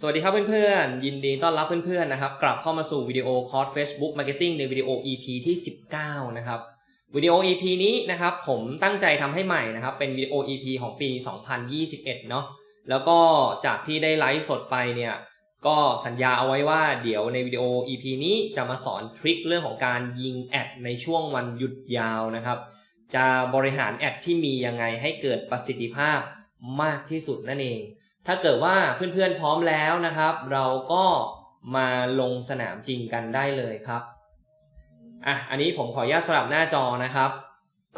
สวัสดีครับเพื่อนๆ ยินดีต้อนรับเพื่อนๆนะครับ กลับเข้ามาสู่วิดีโอคอร์ส Facebook Marketing ในวิดีโอ EP ที่ 19 นะครับ วิดีโอ EP นี้นะครับผมตั้งใจทำให้ใหม่นะครับ เป็นวิดีโอ EP ของปี 2021 เนาะ แล้วก็จากที่ได้ไลฟ์สดไปเนี่ย ก็สัญญาเอาไว้ว่าเดี๋ยวในวิดีโอ EP นี้จะมาสอนทริคเรื่องของการยิงแอดในช่วงวันหยุดยาวนะครับ จะบริหารแอดที่มียังไงให้เกิดประสิทธิภาพมากที่สุดนั่นเอง ถ้าเกิดว่าเพื่อนๆพร้อมแล้วนะครับ เราก็มาลงสนามจริงกันได้เลยครับอะอันนี้ผมขออนุญาตสลับหน้าจอนะครับ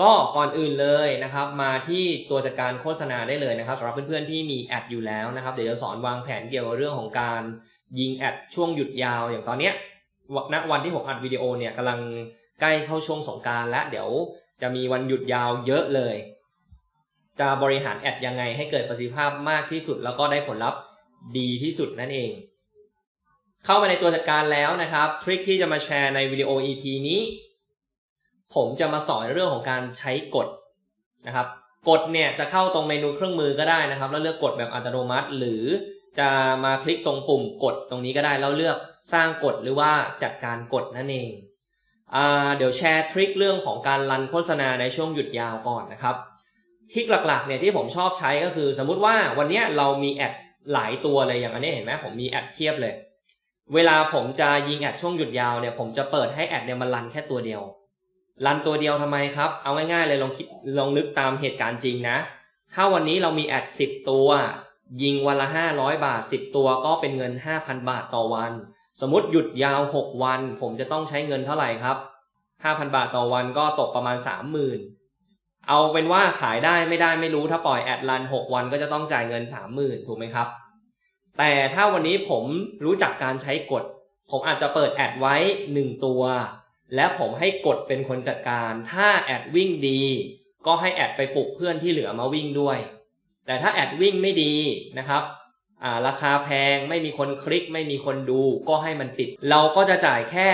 ก็ก่อนอื่นเลยนะครับ มาที่ตัวจัดการโฆษณาได้เลยนะครับสำหรับเพื่อนๆที่มีแอดอยู่แล้วนะครับ เดี๋ยวจะสอนวางแผนเกี่ยวกับเรื่องของการยิงแอดช่วงหยุดยาวอย่างตอนเนี้ยณวันที่ผมอัดวิดีโอเนี่ยกำลังใกล้เข้าช่วงสงการและเดี๋ยวจะมีวันหยุดยาวเยอะเลย จะบริหารแอดยังไงให้เกิดประสิทธิภาพมากที่สุด แล้วก็ได้ผลลัพธ์ดีที่สุดนั่นเอง เข้ามาในตัวจัดการแล้วนะครับทริคที่จะมาแชร์ในวิดีโอ EP นี้ ผมจะมาสอนเรื่องของการใช้กฎนะครับกฎเนี่ยจะเข้าตรงเมนูเครื่องมือก็ได้นะครับ แล้วเลือกกฎแบบอัตโนมัติ หรือจะมาคลิกตรงปุ่มกดตรงนี้ก็ได้แล้วเลือกสร้างกฎหรือว่าจัดการกฎนั่นเองอเดี๋ยวแชร์ทริคเรื่องของการรันโฆษณาในช่วงหยุดยาวก่อนนะครับ ทริคหลักๆเนี่ยที่ผมชอบใช้ก็คือ สมมุติว่าวันนี้เรามีแอดหลายตัวเลยอย่างอันนี้เห็นไหมผมมีแอดเทียบเลย เวลาผมจะยิงแอดช่วงหยุดยาวเนี่ยผมจะเปิดให้แอดเนี่ยมันรันแค่ตัวเดียวรันตัวเดียวทำไมครับ เอาง่ายๆเลยลองคิดลองนึกตามเหตุการณ์จริงนะ ถ้าวันนี้เรามีแอด10ตัว ยิงวันละ500บาท10ตัวก็เป็นเงิน5,000บาทต่อวัน สมมติหยุดยาว6วัน ผมจะต้องใช้เงินเท่าไหร่ครับ5,000บาทต่อวันก็ตกประมาณ30,000 เอาเป็นว่าขายได้ไม่ได้ไม่รู้ถ้าปล่อยแอดรัน6วันก็จะต้องจ่ายเงิน30,000ถูกไหมครับ แต่ถ้าวันนี้ผมรู้จักการใช้กฎ ผมอาจจะเปิดแอดไว้1ตัว และผมให้กฎเป็นคนจัดการ ถ้าแอดวิ่งดี ก็ให้แอดไปปลุกเพื่อนที่เหลือมาวิ่งด้วย แต่ถ้าแอดวิ่งไม่ดีนะครับาราคาแพงไม่มีคนคลิกไม่มีคนดูก็ให้มันปิด เราก็จะจ่ายแค่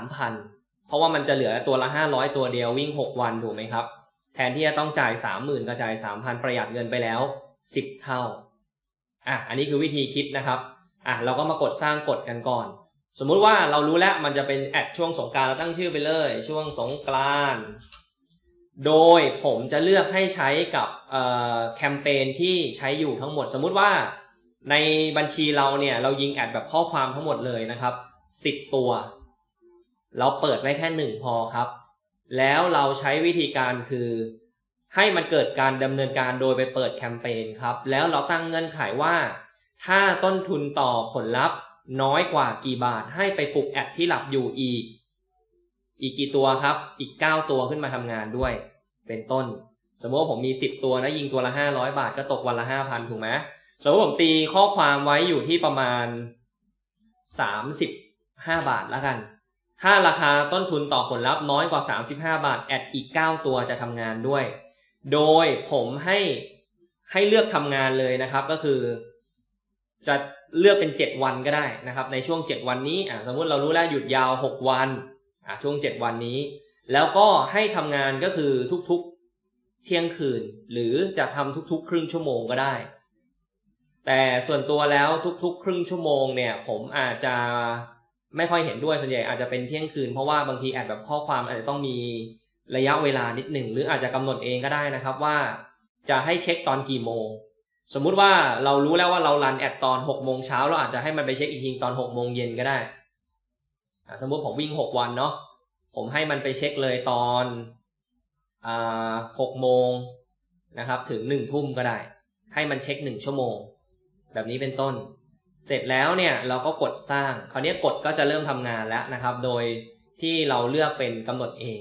3,000 เพราะว่ามันจะเหลือตัวละ 500 ตัวเดียววิ่ง 6 วันถูกไหมครับ แทนที่จะต้องจ่าย30,000ก็จ่าย3,000ประหยัดเงินไปแล้ว10เท่าอะอันนี้คือวิธีคิดนะครับอะเราก็มากดสร้างกฎกันก่อน สมมุติว่าเรารู้แล้วมันจะเป็นแอดช่วงสงการเราตั้งชื่อไปเลย ช่วงสงกรานโดยผมจะเลือกให้ใช้กับแคมเปญที่ใช้อยู่ทั้งหมด สมมุติว่าในบัญชีเราเนี่ยเรายิงแอดแบบข้อความทั้งหมดเลยนะครับ 10 ตัว เราเปิดไว้แค่หนึ่งพอครับ แล้วเราใช้วิธีการคือให้มันเกิดการดำเนินการโดยไปเปิดแคมเปญครับ แล้วเราตั้งเงื่อนไขว่า ถ้าต้นทุนต่อผลลัพธ์ น้อยกว่ากี่บาท ให้ไปปลุกแอดที่หลับอยู่อีก อีกกี่ตัวครับ อีก 9 ตัวขึ้นมาทำงานด้วย เป็นต้น สมมติว่าผมมี 10 ตัวนะยิงตัวละ 500 บาทก็ตกวันละ 5,000 ถูกไหมสมมติผมตีข้อความไว้อยู่ที่ประมาณ 35 บาทแล้วกัน ถ้าราคาต้นทุนต่อผลลัพธ์น้อยกว่า 35 บาท แอดอีก 9 ตัวจะทำงานด้วย โดยผมให้ให้เลือกทำงานเลยนะครับ ก็คือ จะเลือกเป็น 7 วันก็ได้นะครับ ในช่วง 7 วันนี้อะสมมติเรารู้แล้วหยุดยาว 6 วันอะช่วง 7 วันนี้ แล้วก็ให้ทำงานก็คือทุกๆเที่ยงคืน หรือจะทำทุกๆ ครึ่งชั่วโมงก็ได้ แต่ส่วนตัวแล้วทุกๆ ครึ่งชั่วโมงเนี่ย ผมอาจจะ ไม่ค่อยเห็นด้วยส่วนใหญ่อาจจะเป็นเที่ยงคืนเพราะว่าบางทีแอดแบบข้อความอาจจะต้องมีระยะเวลานิดหนึ่งหรืออาจจะกำหนดเองก็ได้นะครับว่า จะให้เช็คตอนกี่โมง สมมุติว่าเรารู้แล้วว่าเรารันแอดตอน6โมงเช้าเราอาจจะให้มันไปเช็คอีกทีตอน6โมงเย็นก็ได้สมมุติผมวิ่ง6วันเนาะผมให้มันไปเช็คเลยตอนอ่า6โมงนะครับ ถึง1ทุ่มก็ได้ ให้มันเช็ค1ชั่วโมง แบบนี้เป็นต้น เสร็จแล้วเนี่ยเราก็กดสร้าง คราวนี้กดก็จะเริ่มทำงานแล้วนะครับ โดยที่เราเลือกเป็นกำหนดเอง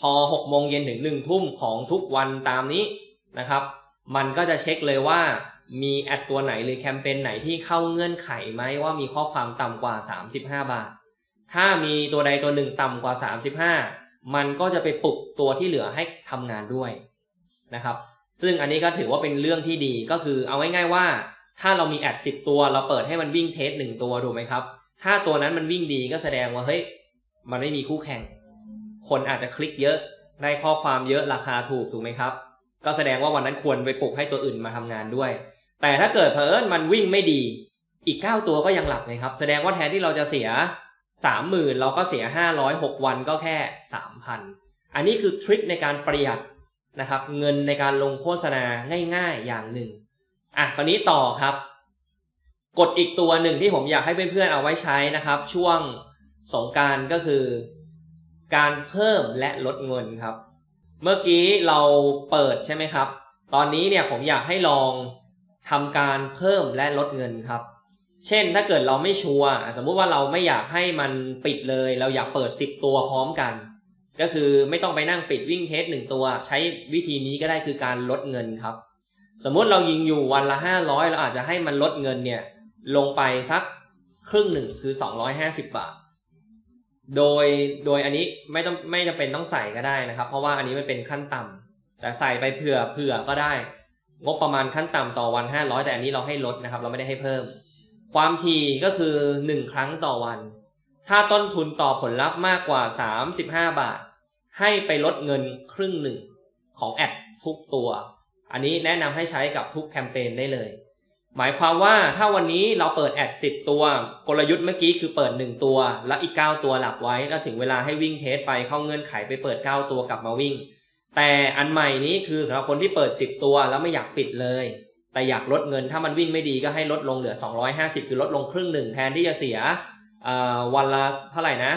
พอ6โมงเย็นถึง1ทุ่มของทุกวันตามนี้นะครับ มันก็จะเช็คเลยว่ามีแอดตัวไหนหรือแคมเปญไหนที่เข้าเงื่อนไขไหมว่ามีข้อความต่ำกว่า 35 บาท ถ้ามีตัวใดตัวหนึ่งต่ำกว่า 35 มันก็จะไปปลุกตัวที่เหลือให้ทำงานด้วยนะครับ ซึ่งอันนี้ก็ถือว่าเป็นเรื่องที่ดีก็คือเอาง่ายๆว่า ถ้าเรามีแอด10ตัว เราเปิดให้มันวิ่งเทสหนึ่งตัวถูไหมครับ ถ้าตัวนั้นมันวิ่งดีก็แสดงว่าเฮ้ยมันไม่มีคู่แข่ง คนอาจจะคลิกเยอะได้ข้อความเยอะราคาถูกถูกไหมครับ ก็แสดงว่าวันนั้นควรไปปลุกให้ตัวอื่นมาทำงานด้วย แต่ถ้าเกิดเพอิญมันวิ่งไม่ดี อีก 9 ตัวก็ยังหลับไงครับ แสดงว่าแทนที่เราจะเสีย 30,000 เราก็เสีย 506 วันก็แค่ 3,000 อันนี้คือทริคในการประหยัดนะครับเงินในการลงโฆษณาง่าย ๆ อย่างหนึ่ง อะคราวนี้ต่อครับ กดอีกตัวหนึ่งที่ผมอยากให้เพื่อนๆเอาไว้ใช้นะครับ ช่วงสงการก็คือ การเพิ่มและลดเงินครับ เมื่อกี้เราเปิดใช่ไหมครับ ตอนนี้เนี่ยผมอยากให้ลองทำการเพิ่มและลดเงินครับ เช่นถ้าเกิดเราไม่ชัวร์สมมุติว่าเราไม่อยากให้มันปิดเลย เราอยากเปิด 10 ตัวพร้อมกัน ก็คือไม่ต้องไปนั่งปิดวิ่งเทสหนึ่งตัว ใช้วิธีนี้ก็ได้คือการลดเงินครับ สมมุติเรายิงอยู่วันละ500เราอาจจะให้มันลดเงินเนี่ย ลงไปสักครึ่งหนึ่งคือ250บบาท โดยโดยอันนี้ไม่ต้องไม่จำเป็นต้องใส่ก็ได้นะครับ เพราะว่าอันนี้มันเป็นขั้นต่ำแต่ใส่ไปเผื่อเผื่อก็ได้ งบประมาณขั้นต่ำต่อวัน500แต่อันนี้เราให้ลดนะครับ เราไม่ได้ให้เพิ่ม ความถี่ก็คือ1ครั้งต่อวัน ถ้าต้นทุนต่อผลลัพธ์มากกว่า35บาท ให้ไปลดเงินครึ่งหนึ่งของแอดทุกตัว อันนี้แนะนำให้ใช้กับทุกแคมเปญได้เลย หมายความว่าถ้าวันนี้เราเปิดแอด10 ตัว กลยุทธ์เมื่อกี้คือเปิด 1 ตัว แล้วอีก 9 ตัวหลับไว้ แล้วถึงเวลาให้วิ่งเทสไปเข้าเงื่อนไขไปเปิด 9 ตัวกลับมาวิ่ง แต่อันใหม่นี้คือสำหรับคนที่เปิด 10 ตัวแล้วไม่อยากปิดเลย แต่อยากลดเงินถ้ามันวิ่งไม่ดีก็ให้ลดลงเหลือ 250 คือลดลงครึ่งหนึ่งแทนที่จะเสียวันละเท่าไหร่นะ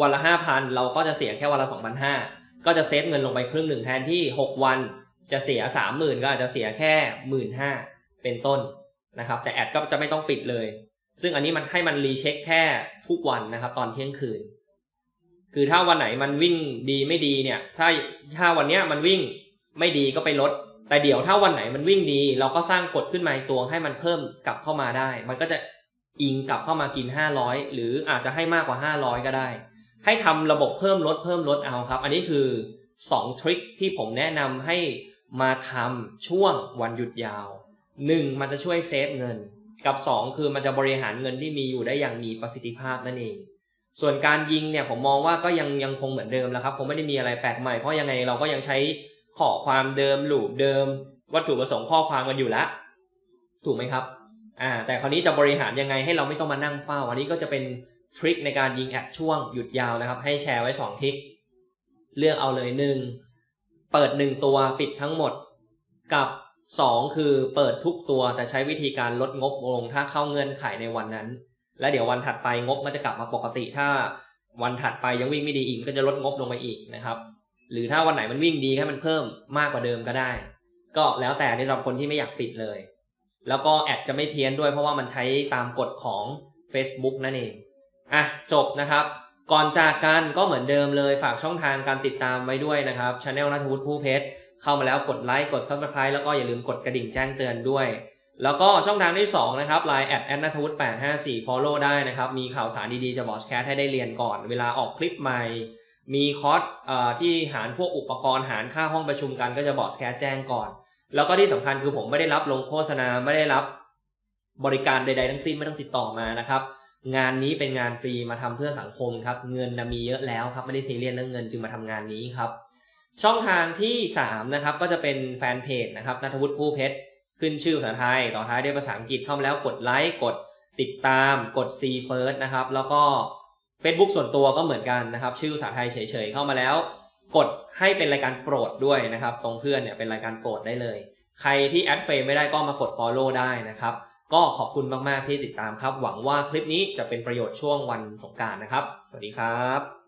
วันละ 5,000 เราก็จะเสียแค่วันละ 2,500ก็จะเซฟเงินลงไปครึ่งหนึ่งแทนที่ 6 วัน จะเสีย30,000ก็อาจจะเสียแค่15,000เป็นต้นนะครับ แต่แอดก็จะไม่ต้องปิดเลย ซึ่งอันนี้มันให้มันรีเช็คแค่ทุกวันนะครับ ตอนเที่ยงคืน คือถ้าวันไหนมันวิ่งดีไม่ดีเนี่ย ถ้าถ้าวันเนี้ยมันวิ่งไม่ดีก็ไปลด แต่เดี๋ยวถ้าวันไหนมันวิ่งดี เราก็สร้างกฎขึ้นมาตัวให้มันเพิ่มกลับเข้ามาได้ มันก็จะอิงกลับเข้ามากิน 500 หรืออาจจะให้มากกว่า 500 ก็ได้ ให้ทำระบบเพิ่มลดเพิ่มลดเอาครับ อันนี้คือ 2 ทริคที่ผมแนะนำให้ มาทำช่วงวันหยุดยาว 1. มันจะช่วยเซฟเงิน กับ2คือมันจะบริหารเงินที่มีอยู่ได้อย่างมีประสิทธิภาพนั่นเอง ส่วนการยิงเนี่ยผมมองว่าก็ยังยังคงเหมือนเดิมแล้วครับคงไม่ได้มีอะไรแปลกใหม่เพราะยังไงเราก็ยังใช้ข้อความเดิมหลูปเดิม วัตถุประสงค์ข้อความกันอยู่แล้วถูกไหมครับอ่าแต่คราวนี้จะบริหารยังไงให้เราไม่ต้องมานั่งเฝ้า อันนี้ก็จะเป็นทริคในการยิงแอดช่วงหยุดยาวนะครับ ให้แชร์ไว้2ทริคเลือกเอาเลยหนึ่ง เปิดหนึ่งตัวปิดทั้งหมด กับ2คือเปิดทุกตัวแต่ใช้วิธีการลดงบลงถ้าเข้าเงื่อนไขในวันนั้น และเดี๋ยววันถัดไปงบมันจะกลับมาปกติ ถ้าวันถัดไปยังวิ่งไม่ดีอีกก็จะลดงบลงไปอีกนะครับ หรือถ้าวันไหนมันวิ่งดีให้มันเพิ่มมากกว่าเดิมก็ได้ ก็แล้วแต่ในสำหรับคนที่ไม่อยากปิดเลย แล้วก็แอดจะไม่เพี้ยนด้วยเพราะว่ามันใช้ตามกฎของ Facebook นั่นเองอะจบนะครับ ก่อนจากกันก็เหมือนเดิมเลยฝากช่องทางการติดตามไว้ด้วยนะครับช anel นัทวุฒิผู้เพชรเข้ามาแล้วกดไลค์กด subscribe แล้วก็อย่าลืมกดกระดิ่งแจ้งเตือนด้วย แล้วก็ช่องทางที่ 2 นะครับ Line แอดแอดนัทวุฒิ854 follow ได้นะครับ มีข่าวสารดีๆจะบอสแคสให้ได้เรียนก่อน เวลาออกคลิปใหม่ มีคอร์สที่หารพวกอุปกรณ์หารค่าห้องประชุมกันก็จะบอสแคสแจ้งก่อน แล้วก็ที่สำคัญคือผมไม่ได้รับลงโฆษณาไม่ได้รับบริการใดๆทั้งสิ้นไม่ต้องติดต่อมานะครับ งานนี้เป็นงานฟรีมาทำเพื่อสังคมครับ เงินนะมีเยอะแล้วครับไม่ได้ซีเรียสเรื่องเงินจึงมาทำงานนี้ครับ ช่องทางที่3นะครับก็จะเป็นแฟนเพจนะครับนัทวุฒิผู้เพชรขึ้นชื่อภาษาไทยต่อท้ายด้วยภาษาอังกฤษเข้ามาแล้วกดไลค์กดติดตามกด see first นะครับ แล้วก็ Facebook ส่วนตัวก็เหมือนกันนะครับ ชื่อภาษาไทยเฉยๆเข้ามาแล้ว กดให้เป็นรายการโปรดด้วยนะครับ ตรงเพื่อนเนี่ยเป็นรายการโปรดได้เลย ใครที่แอดเฟรมไม่ได้ก็มากด follow ได้นะครับ ก็ขอบคุณมาก ๆ ที่ติดตามครับ หวังว่าคลิปนี้จะเป็นประโยชน์ช่วงวันสงการนะครับ สวัสดีครับ